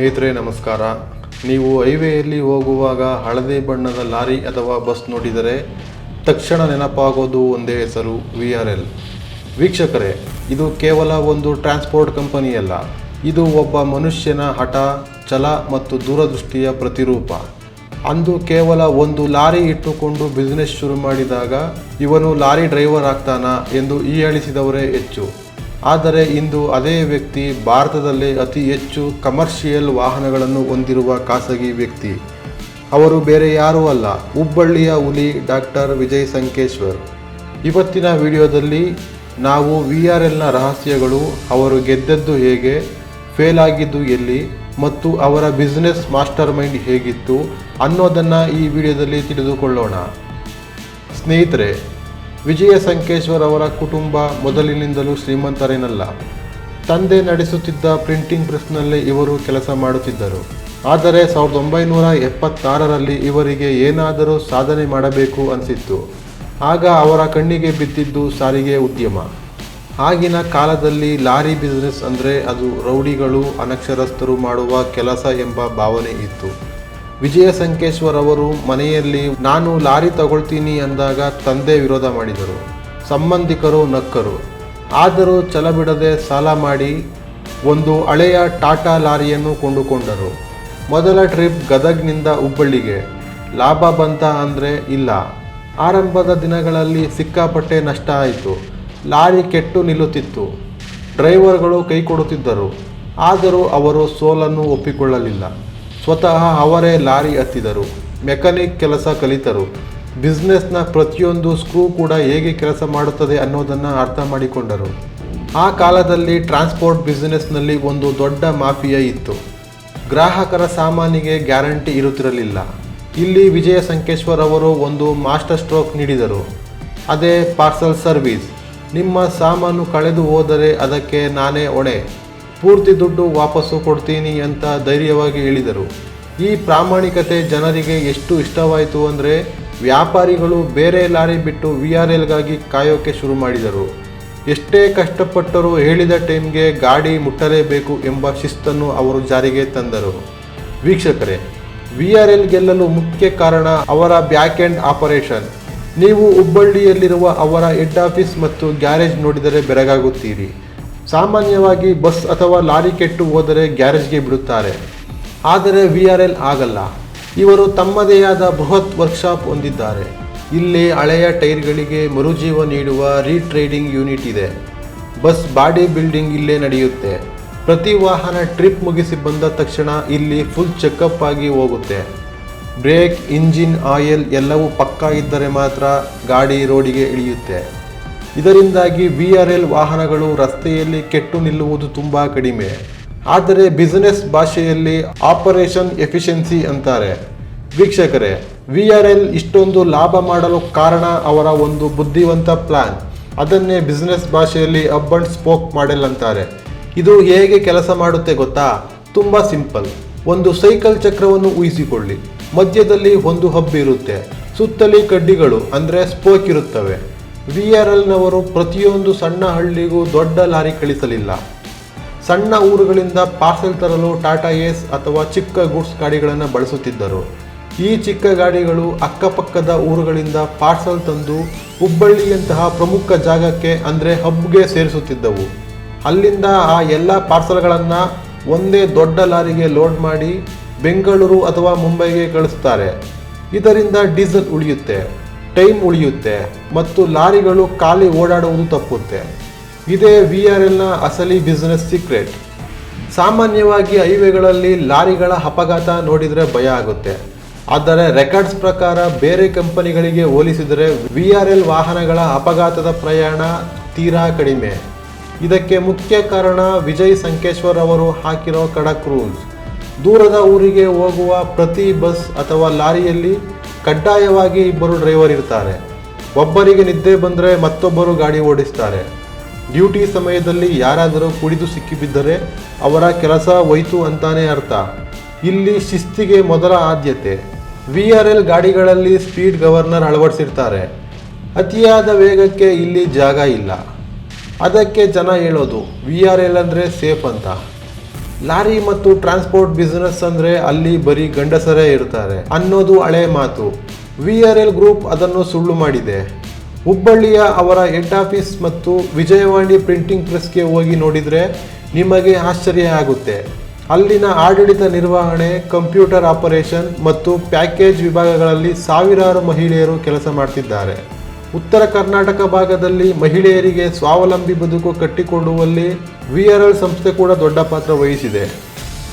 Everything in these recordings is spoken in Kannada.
ಸ್ನೇಹಿತರೆ, ನಮಸ್ಕಾರ. ನೀವು ಹೈವೇಯಲ್ಲಿ ಹೋಗುವಾಗ ಹಳದಿ ಬಣ್ಣದ ಲಾರಿ ಅಥವಾ ಬಸ್ ನೋಡಿದರೆ ತಕ್ಷಣ ನೆನಪಾಗೋದು ಒಂದೇ ಹೆಸರು, ವಿ ಆರ್ ಎಲ್. ವೀಕ್ಷಕರೇ, ಇದು ಕೇವಲ ಒಂದು ಟ್ರಾನ್ಸ್ಪೋರ್ಟ್ ಕಂಪನಿಯಲ್ಲ. ಇದು ಒಬ್ಬ ಮನುಷ್ಯನ ಹಠ, ಛಲ ಮತ್ತು ದೂರದೃಷ್ಟಿಯ ಪ್ರತಿರೂಪ. ಅಂದು ಕೇವಲ ಒಂದು ಲಾರಿ ಇಟ್ಟುಕೊಂಡು ಬಿಸ್ನೆಸ್ ಶುರು ಮಾಡಿದಾಗ ಇವನು ಲಾರಿ ಡ್ರೈವರ್ ಆಗ್ತಾನಾ ಎಂದು ಈ ಹೇಳಿಸಿದವರೇ ಹೆಚ್ಚು. ಆದರೆ ಇಂದು ಅದೇ ವ್ಯಕ್ತಿ ಭಾರತದಲ್ಲಿ ಅತಿ ಹೆಚ್ಚು ಕಮರ್ಷಿಯಲ್ ವಾಹನಗಳನ್ನು ಹೊಂದಿರುವ ಖಾಸಗಿ ವ್ಯಕ್ತಿ. ಅವರು ಬೇರೆ ಯಾರೂ ಅಲ್ಲ, ಹುಬ್ಬಳ್ಳಿಯ ಹುಲಿ ಡಾಕ್ಟರ್ ವಿಜಯ್ ಸಂಕೇಶ್ವರ್. ಇವತ್ತಿನ ವಿಡಿಯೋದಲ್ಲಿ ನಾವು ವಿ ಆರ್ ಎಲ್ನ ರಹಸ್ಯಗಳು, ಅವರು ಗೆದ್ದದ್ದು ಹೇಗೆ, ಫೇಲ್ ಆಗಿದ್ದು ಎಲ್ಲಿ, ಮತ್ತು ಅವರ ಬಿಸ್ನೆಸ್ ಮಾಸ್ಟರ್ ಮೈಂಡ್ ಹೇಗಿತ್ತು ಅನ್ನೋದನ್ನು ಈ ವಿಡಿಯೋದಲ್ಲಿ ತಿಳಿದುಕೊಳ್ಳೋಣ. ಸ್ನೇಹಿತರೆ ವಿಜಯ ಸಂಕೇಶ್ವರ್ ಅವರ ಕುಟುಂಬ ಮೊದಲಿನಿಂದಲೂ ಶ್ರೀಮಂತರೇನಲ್ಲ. ತಂದೆ ನಡೆಸುತ್ತಿದ್ದ ಪ್ರಿಂಟಿಂಗ್ ಪ್ರೆಸ್ನಲ್ಲಿ ಇವರು ಕೆಲಸ ಮಾಡುತ್ತಿದ್ದರು. ಆದರೆ ಸಾವಿರದ ಒಂಬೈನೂರ ಎಪ್ಪತ್ತಾರರಲ್ಲಿ ಇವರಿಗೆ ಏನಾದರೂ ಸಾಧನೆ ಮಾಡಬೇಕು ಅನಿಸಿತ್ತು. ಆಗ ಅವರ ಕಣ್ಣಿಗೆ ಬಿದ್ದಿದ್ದು ಸಾರಿಗೆ ಉದ್ಯಮ. ಆಗಿನ ಕಾಲದಲ್ಲಿ ಲಾರಿ ಬಿಸ್ನೆಸ್ ಅಂದರೆ ಅದು ರೌಡಿಗಳು, ಅನಕ್ಷರಸ್ಥರು ಮಾಡುವ ಕೆಲಸ ಎಂಬ ಭಾವನೆ ಇತ್ತು. ವಿಜಯ ಸಂಕೇಶ್ವರ್ ಅವರು ಮನೆಯಲ್ಲಿ, ನಾನು ಲಾರಿ ತಗೊಳ್ತೀನಿ ಅಂದಾಗ ತಂದೆ ವಿರೋಧ ಮಾಡಿದರು. ಸಂಬಂಧಿಕರು ನಕ್ಕರು. ಆದರೂ ಛಲ ಬಿಡದೆ ಸಾಲ ಮಾಡಿ ಒಂದು ಹಳೆಯ ಟಾಟಾ ಲಾರಿಯನ್ನು ಕೊಂಡುಕೊಂಡರು. ಮೊದಲ ಟ್ರಿಪ್ ಗದಗ್ನಿಂದ ಹುಬ್ಬಳ್ಳಿಗೆ. ಲಾಭ ಬಂತ ಅಂದರೆ ಇಲ್ಲ. ಆರಂಭದ ದಿನಗಳಲ್ಲಿ ಸಿಕ್ಕಾಪಟ್ಟೆ ನಷ್ಟ ಆಯಿತು. ಲಾರಿ ಕೆಟ್ಟು ನಿಲ್ಲುತ್ತಿತ್ತು. ಡ್ರೈವರ್ಗಳು ಕೈ ಕೊಡುತ್ತಿದ್ದರು. ಆದರೂ ಅವರು ಸೋಲನ್ನು ಒಪ್ಪಿಕೊಳ್ಳಲಿಲ್ಲ. ಸ್ವತಃ ಅವರೇ ಲಾರಿ ಹತ್ತಿದರು, ಮೆಕ್ಯಾನಿಕ್ ಕೆಲಸ ಕಲಿತರು. ಬಿಸ್ನೆಸ್ನ ಪ್ರತಿಯೊಂದು ಸ್ಕ್ರೂ ಕೂಡ ಹೇಗೆ ಕೆಲಸ ಮಾಡುತ್ತದೆ ಅನ್ನೋದನ್ನು ಅರ್ಥ ಮಾಡಿಕೊಂಡರು. ಆ ಕಾಲದಲ್ಲಿ ಟ್ರಾನ್ಸ್ಪೋರ್ಟ್ ಬಿಸ್ನೆಸ್ನಲ್ಲಿ ಒಂದು ದೊಡ್ಡ ಮಾಫಿಯಾ ಇತ್ತು. ಗ್ರಾಹಕರ ಸಾಮಾನಿಗೆ ಗ್ಯಾರಂಟಿ ಇರುತ್ತಿರಲಿಲ್ಲ. ಇಲ್ಲಿ ವಿಜಯ ಸಂಕೇಶ್ವರ್ ಅವರು ಒಂದು ಮಾಸ್ಟರ್ ಸ್ಟ್ರೋಕ್ ನೀಡಿದರು. ಅದೇ ಪಾರ್ಸಲ್ ಸರ್ವಿಸ್. ನಿಮ್ಮ ಸಾಮಾನು ಕಳೆದು ಹೋದರೆ ಅದಕ್ಕೆ ನಾನೇ ಹೊಣೆ. ಪೂರ್ತಿ ದುಡ್ಡು ವಾಪಸ್ಸು ಕೊಡ್ತೀನಿ ಅಂತ ಧೈರ್ಯವಾಗಿ ಹೇಳಿದರು. ಈ ಪ್ರಾಮಾಣಿಕತೆ ಜನರಿಗೆ ಎಷ್ಟು ಇಷ್ಟವಾಯಿತು ಅಂದರೆ ವ್ಯಾಪಾರಿಗಳು ಬೇರೆ ಲಾರಿ ಬಿಟ್ಟು ವಿ ಆರ್ ಎಲ್ಗಾಗಿ ಕಾಯೋಕೆ ಶುರು ಮಾಡಿದರು. ಎಷ್ಟೇ ಕಷ್ಟಪಟ್ಟರೂ ಹೇಳಿದ ಟೈಮ್ಗೆ ಗಾಡಿ ಮುಟ್ಟಲೇಬೇಕು ಎಂಬ ಶಿಸ್ತನ್ನು ಅವರು ಜಾರಿಗೆ ತಂದರು. ವೀಕ್ಷಕರೇ, ವಿ ಆರ್ ಎಲ್ ಗೆಲ್ಲಲು ಮುಖ್ಯ ಕಾರಣ ಅವರ ಬ್ಯಾಕ್ ಎಂಡ್ ಆಪರೇಷನ್. ನೀವು ಹುಬ್ಬಳ್ಳಿಯಲ್ಲಿರುವ ಅವರ ಹೆಡ್ ಆಫೀಸ್ ಮತ್ತು ಗ್ಯಾರೇಜ್ ನೋಡಿದರೆ ಬೆರಗಾಗುತ್ತೀರಿ. ಸಾಮಾನ್ಯವಾಗಿ ಬಸ್ ಅಥವಾ ಲಾರಿ ಕೆಟ್ಟು ಹೋದರೆ ಗ್ಯಾರೇಜ್ಗೆ ಬಿಡುತ್ತಾರೆ. ಆದರೆ ವಿ ಆರ್ ಎಲ್ ಆಗಲ್ಲ. ಇವರು ತಮ್ಮದೇ ಆದ ಬೃಹತ್ ವರ್ಕ್ಶಾಪ್ ಹೊಂದಿದ್ದಾರೆ. ಇಲ್ಲಿ ಹಳೆಯ ಟೈರ್ಗಳಿಗೆ ಮರುಜೀವ ನೀಡುವ ರೀಟ್ರೇಡಿಂಗ್ ಯೂನಿಟ್ ಇದೆ. ಬಸ್ ಬಾಡಿ ಬಿಲ್ಡಿಂಗ್ ಇಲ್ಲೇ ನಡೆಯುತ್ತೆ. ಪ್ರತಿ ವಾಹನ ಟ್ರಿಪ್ ಮುಗಿಸಿ ಬಂದ ತಕ್ಷಣ ಇಲ್ಲಿ ಫುಲ್ ಚೆಕಪ್ ಆಗಿ ಹೋಗುತ್ತೆ. ಬ್ರೇಕ್, ಇಂಜಿನ್, ಆಯಿಲ್ ಎಲ್ಲವೂ ಪಕ್ಕಾ ಇದ್ದರೆ ಮಾತ್ರ ಗಾಡಿ ರೋಡಿಗೆ ಇಳಿಯುತ್ತೆ. ಇದರಿಂದಾಗಿ ವಿ ಆರ್ ಎಲ್ ವಾಹನಗಳು ರಸ್ತೆಯಲ್ಲಿ ಕೆಟ್ಟು ನಿಲ್ಲುವುದು ತುಂಬ ಕಡಿಮೆ. ಆದರೆ ಬಿಸಿನೆಸ್ ಭಾಷೆಯಲ್ಲಿ ಆಪರೇಷನ್ ಎಫಿಷಿಯನ್ಸಿ ಅಂತಾರೆ. ವೀಕ್ಷಕರೇ, ವಿ ಆರ್ ಎಲ್ ಇಷ್ಟೊಂದು ಲಾಭ ಮಾಡಲು ಕಾರಣ ಅವರ ಒಂದು ಬುದ್ಧಿವಂತ ಪ್ಲಾನ್ ಅದನ್ನೇ ಬಿಸ್ನೆಸ್ ಭಾಷೆಯಲ್ಲಿ ಅಬ್ ಅಂಡ್ ಸ್ಪೋಕ್ ಮಾಡೆಲ್ ಅಂತಾರೆ. ಇದು ಹೇಗೆ ಕೆಲಸ ಮಾಡುತ್ತೆ ಗೊತ್ತಾ? ತುಂಬ ಸಿಂಪಲ್ ಒಂದು ಸೈಕಲ್ ಚಕ್ರವನ್ನು ಊಹಿಸಿಕೊಳ್ಳಿ. ಮಧ್ಯದಲ್ಲಿ ಒಂದು ಹಬ್ ಇರುತ್ತೆ. ಸುತ್ತಲಿ ಕಡ್ಡಿಗಳು, ಅಂದರೆ ಸ್ಪೋಕ್ ಇರುತ್ತವೆ. ವಿ ಆರ್ ಎಲ್ನವರು ಪ್ರತಿಯೊಂದು ಸಣ್ಣ ಹಳ್ಳಿಗೂ ದೊಡ್ಡ ಲಾರಿ ಕಳಿಸಲಿಲ್ಲ. ಸಣ್ಣ ಊರುಗಳಿಂದ ಪಾರ್ಸೆಲ್ ತರಲು ಟಾಟಾ ಏಸ್ ಅಥವಾ ಚಿಕ್ಕ ಗೂಡ್ಸ್ ಗಾಡಿಗಳನ್ನು ಬಳಸುತ್ತಿದ್ದರು. ಈ ಚಿಕ್ಕ ಗಾಡಿಗಳು ಅಕ್ಕಪಕ್ಕದ ಊರುಗಳಿಂದ ಪಾರ್ಸಲ್ ತಂದು ಹುಬ್ಬಳ್ಳಿಯಂತಹ ಪ್ರಮುಖ ಜಾಗಕ್ಕೆ ಅಂದರೆ ಹಬ್ಗೆ ಸೇರಿಸುತ್ತಿದ್ದವು. ಅಲ್ಲಿಂದ ಆ ಎಲ್ಲ ಪಾರ್ಸಲ್ಗಳನ್ನು ಒಂದೇ ದೊಡ್ಡ ಲಾರಿಗೆ ಲೋಡ್ ಮಾಡಿ ಬೆಂಗಳೂರು ಅಥವಾ ಮುಂಬೈಗೆ ಕಳಿಸ್ತಾರೆ. ಇದರಿಂದ ಡೀಸೆಲ್ ಉಳಿಯುತ್ತೆ. ಟೈಮ್ ಉಳಿಯುತ್ತೆ ಮತ್ತು ಲಾರಿಗಳು ಖಾಲಿ ಓಡಾಡುವುದು ತಪ್ಪುತ್ತೆ. ಇದೇ ವಿ ಆರ್ ಎಲ್ನ ಅಸಲಿ ಬಿಸ್ನೆಸ್ ಸೀಕ್ರೆಟ್ ಸಾಮಾನ್ಯವಾಗಿ ಹೈವೇಗಳಲ್ಲಿ ಲಾರಿಗಳ ಅಪಘಾತ ನೋಡಿದರೆ ಭಯ ಆಗುತ್ತೆ. ಆದರೆ ರೆಕಾರ್ಡ್ಸ್ ಪ್ರಕಾರ ಬೇರೆ ಕಂಪನಿಗಳಿಗೆ ಹೋಲಿಸಿದರೆ ವಿ ಆರ್ ಎಲ್ ವಾಹನಗಳ ಅಪಘಾತದ ಪ್ರಯಾಣ ತೀರಾ ಕಡಿಮೆ. ಇದಕ್ಕೆ ಮುಖ್ಯ ಕಾರಣ ವಿಜಯ್ ಸಂಕೇಶ್ವರ್ ಅವರು ಹಾಕಿರೋ ಖಡಕ್ ರೂಲ್ಸ್ ದೂರದ ಊರಿಗೆ ಹೋಗುವ ಪ್ರತಿ ಬಸ್ ಅಥವಾ ಲಾರಿಯಲ್ಲಿ ಕಡ್ಡಾಯವಾಗಿ ಇಬ್ಬರು ಡ್ರೈವರ್ ಇರ್ತಾರೆ. ಒಬ್ಬರಿಗೆ ನಿದ್ದೆ ಬಂದರೆ ಮತ್ತೊಬ್ಬರು ಗಾಡಿ ಓಡಿಸ್ತಾರೆ. ಡ್ಯೂಟಿ ಸಮಯದಲ್ಲಿ ಯಾರಾದರೂ ಕುಡಿದು ಸಿಕ್ಕಿಬಿದ್ದರೆ ಅವರ ಕೆಲಸ ಹೋಯ್ತು ಅಂತಾನೆ ಅರ್ಥ. ಇಲ್ಲಿ ಶಿಸ್ತಿಗೆ ಮೊದಲ ಆದ್ಯತೆ. ವಿ ಆರ್ ಎಲ್ ಗಾಡಿಗಳಲ್ಲಿ ಸ್ಪೀಡ್ ಗವರ್ನರ್ ಅಳವಡಿಸಿರ್ತಾರೆ. ಅತಿಯಾದ ವೇಗಕ್ಕೆ ಇಲ್ಲಿ ಜಾಗ ಇಲ್ಲ. ಅದಕ್ಕೆ ಜನ ಹೇಳೋದು, ವಿ ಆರ್ ಎಲ್ ಅಂದರೆ ಸೇಫ್ ಅಂತ. ಲಾರಿ ಮತ್ತು ಟ್ರಾನ್ಸ್ಪೋರ್ಟ್ ಬಿಸ್ನೆಸ್ ಅಂದ್ರೆ ಅಲ್ಲಿ ಬರೀ ಗಂಡಸರೇ ಇರ್ತಾರೆ ಅನ್ನೋದು ಹಳೆ ಮಾತು. ವಿ ಆರ್ ಎಲ್ ಗ್ರೂಪ್ ಅದನ್ನು ಸುಳ್ಳು ಮಾಡಿದೆ. ಹುಬ್ಬಳ್ಳಿಯ ಅವರ ಹೆಡ್ ಆಫೀಸ್ ಮತ್ತು ವಿಜಯವಾಣಿ ಪ್ರಿಂಟಿಂಗ್ ಪ್ರೆಸ್ಗೆ ಹೋಗಿ ನೋಡಿದರೆ ನಿಮಗೆ ಆಶ್ಚರ್ಯ ಆಗುತ್ತೆ. ಅಲ್ಲಿನ ಆಡಳಿತ ನಿರ್ವಹಣೆ, ಕಂಪ್ಯೂಟರ್ ಆಪರೇಷನ್ ಮತ್ತು ಪ್ಯಾಕೇಜ್ ವಿಭಾಗಗಳಲ್ಲಿ ಸಾವಿರಾರು ಮಹಿಳೆಯರು ಕೆಲಸ ಮಾಡ್ತಿದ್ದಾರೆ. ಉತ್ತರ ಕರ್ನಾಟಕ ಭಾಗದಲ್ಲಿ ಮಹಿಳೆಯರಿಗೆ ಸ್ವಾವಲಂಬಿ ಬದುಕು ಕಟ್ಟಿಕೊಡುವಲ್ಲಿ ವಿ ಸಂಸ್ಥೆ ಕೂಡ ದೊಡ್ಡ ಪಾತ್ರ ವಹಿಸಿದೆ.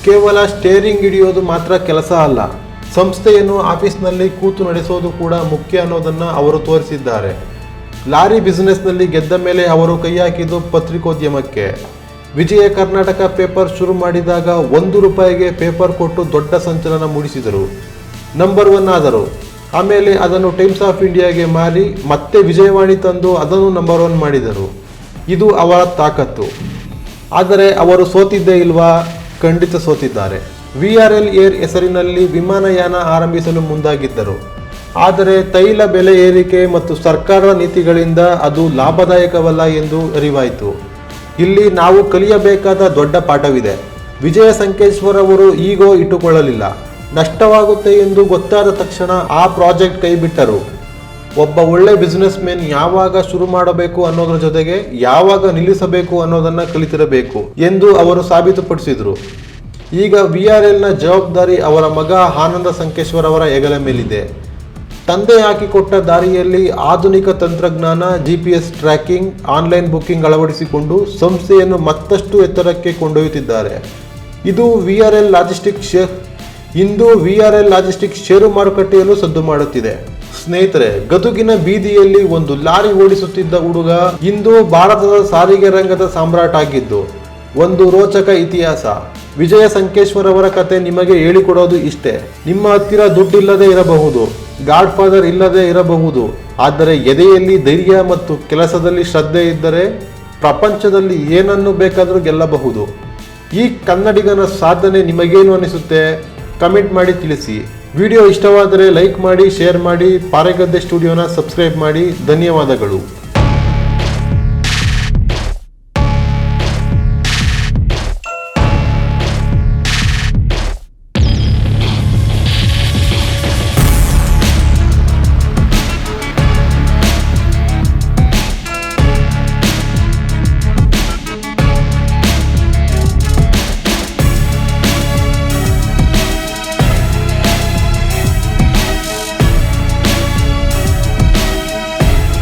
ಕೇವಲ ಸ್ಟೇರಿಂಗ್ ಹಿಡಿಯೋದು ಮಾತ್ರ ಕೆಲಸ ಅಲ್ಲ, ಸಂಸ್ಥೆಯನ್ನು ಆಫೀಸ್ನಲ್ಲಿ ಕೂತು ನಡೆಸೋದು ಕೂಡ ಮುಖ್ಯ ಅನ್ನೋದನ್ನು ಅವರು ತೋರಿಸಿದ್ದಾರೆ. ಲಾರಿ ಬಿಸ್ನೆಸ್ನಲ್ಲಿ ಗೆದ್ದ ಮೇಲೆ ಅವರು ಕೈ ಹಾಕಿದ್ದು ಪತ್ರಿಕೋದ್ಯಮಕ್ಕೆ. ವಿಜಯ ಕರ್ನಾಟಕ ಪೇಪರ್ ಶುರು ಮಾಡಿದಾಗ ಒಂದು ರೂಪಾಯಿಗೆ ಪೇಪರ್ ಕೊಟ್ಟು ದೊಡ್ಡ ಸಂಚಲನ ಮೂಡಿಸಿದರು. ನಂಬರ್ ಒನ್ ಆದರು. ಆಮೇಲೆ ಅದನ್ನು ಟೈಮ್ಸ್ ಆಫ್ ಇಂಡಿಯಾಗೆ ಮಾರಿ ಮತ್ತೆ ವಿಜಯವಾಣಿ ತಂದು ಅದನ್ನು ನಂಬರ್ ಒನ್ ಮಾಡಿದರು. ಇದು ಅವರ ತಾಕತ್ತು. ಆದರೆ ಅವರು ಸೋತಿದ್ದೇ ಇಲ್ವಾ? ಖಂಡಿತ ಸೋತಿದ್ದಾರೆ. ವಿ ಆರ್ ಎಲ್ ಏರ್ ಹೆಸರಿನಲ್ಲಿ ವಿಮಾನಯಾನ ಆರಂಭಿಸಲು ಮುಂದಾಗಿದ್ದರು. ಆದರೆ ತೈಲ ಬೆಲೆ ಏರಿಕೆ ಮತ್ತು ಸರ್ಕಾರದ ನೀತಿಗಳಿಂದ ಅದು ಲಾಭದಾಯಕವಲ್ಲ ಎಂದು ಅರಿವಾಯಿತು. ಇಲ್ಲಿ ನಾವು ಕಲಿಯಬೇಕಾದ ದೊಡ್ಡ ಪಾಠವಿದೆ. ವಿಜಯ ಸಂಕೇಶ್ವರ್ ಅವರು ಈಗೋ ಇಟ್ಟುಕೊಳ್ಳಲಿಲ್ಲ. ನಷ್ಟವಾಗುತ್ತೆ ಎಂದು ಗೊತ್ತಾದ ತಕ್ಷಣ ಆ ಪ್ರಾಜೆಕ್ಟ್ ಕೈಬಿಟ್ಟರು ಒಬ್ಬ ಒಳ್ಳೆ ಬಿಸ್ನೆಸ್ ಮ್ಯಾನ್ ಯಾವಾಗ ಶುರು ಮಾಡಬೇಕು ಅನ್ನೋದ್ರ ಜೊತೆಗೆ ಯಾವಾಗ ನಿಲ್ಲಿಸಬೇಕು ಅನ್ನೋದನ್ನ ಕಲಿತಿರಬೇಕು ಎಂದು ಅವರು ಸಾಬೀತುಪಡಿಸಿದರು. ಈಗ ವಿ ಆರ್ ಎಲ್ನ ಜವಾಬ್ದಾರಿ ಅವರ ಮಗ ಆನಂದ ಸಂಕೇಶ್ವರ್ ಅವರ ಹೆಗಲ ಮೇಲಿದೆ. ತಂದೆ ಹಾಕಿಕೊಟ್ಟ ದಾರಿಯಲ್ಲಿ ಆಧುನಿಕ ತಂತ್ರಜ್ಞಾನ G P S tracking, online booking ಅಳವಡಿಸಿಕೊಂಡು ಸಂಸ್ಥೆಯನ್ನು ಮತ್ತಷ್ಟು ಎತ್ತರಕ್ಕೆ ಕೊಂಡೊಯ್ಯುತ್ತಿದ್ದಾರೆ. ಇದು V R L logistic share ಇಂದು V R L logistic share ಮಾರುಕಟ್ಟೆಯಲ್ಲೂ ಸದ್ದು ಮಾಡುತ್ತಿದೆ. ಸ್ನೇಹಿತರೆ, ಗದುಗಿನ ಬೀದಿಯಲ್ಲಿ ಒಂದು ಲಾರಿ ಓಡಿಸುತ್ತಿದ್ದ ಹುಡುಗ ಇಂದು ಭಾರತದ ಸಾರಿಗೆ ರಂಗದ ಸಾಮ್ರಾಟ್ ಆಗಿದ್ದು, ಒಂದು ರೋಚಕ ಇತಿಹಾಸ. ವಿಜಯ ಸಂಕೇಶ್ವರ್ ಅವರ ಕತೆ ನಿಮಗೆ ಹೇಳಿಕೊಡೋದು ಇಷ್ಟೇ. ನಿಮ್ಮ ಹತ್ತಿರ ದುಡ್ಡಿಲ್ಲದೆ ಇರಬಹುದು ಗಾಡ್ ಫಾದರ್ ಇಲ್ಲದೆ ಇರಬಹುದು, ಆದರೆ ಎದೆಯಲ್ಲಿ ಧೈರ್ಯ ಮತ್ತು ಕೆಲಸದಲ್ಲಿ ಶ್ರದ್ಧೆ ಇದ್ದರೆ ಪ್ರಪಂಚದಲ್ಲಿ ಏನನ್ನು ಬೇಕಾದರೂ ಗೆಲ್ಲಬಹುದು. ಈ ಕನ್ನಡಿಗನ ಸಾಧನೆ ನಿಮಗೇನು ಅನಿಸುತ್ತೆ? ಕಮೆಂಟ್ ಮಾಡಿ ತಿಳಿಸಿ. ವಿಡಿಯೋ ಇಷ್ಟವಾದರೆ ಲೈಕ್ ಮಾಡಿ ಶೇರ್ ಮಾಡಿ ಪಾರೆಗದ್ದೆ ಸ್ಟುಡಿಯೋನ ಸಬ್ಸ್ಕ್ರೈಬ್ ಮಾಡಿ. ಧನ್ಯವಾದಗಳು.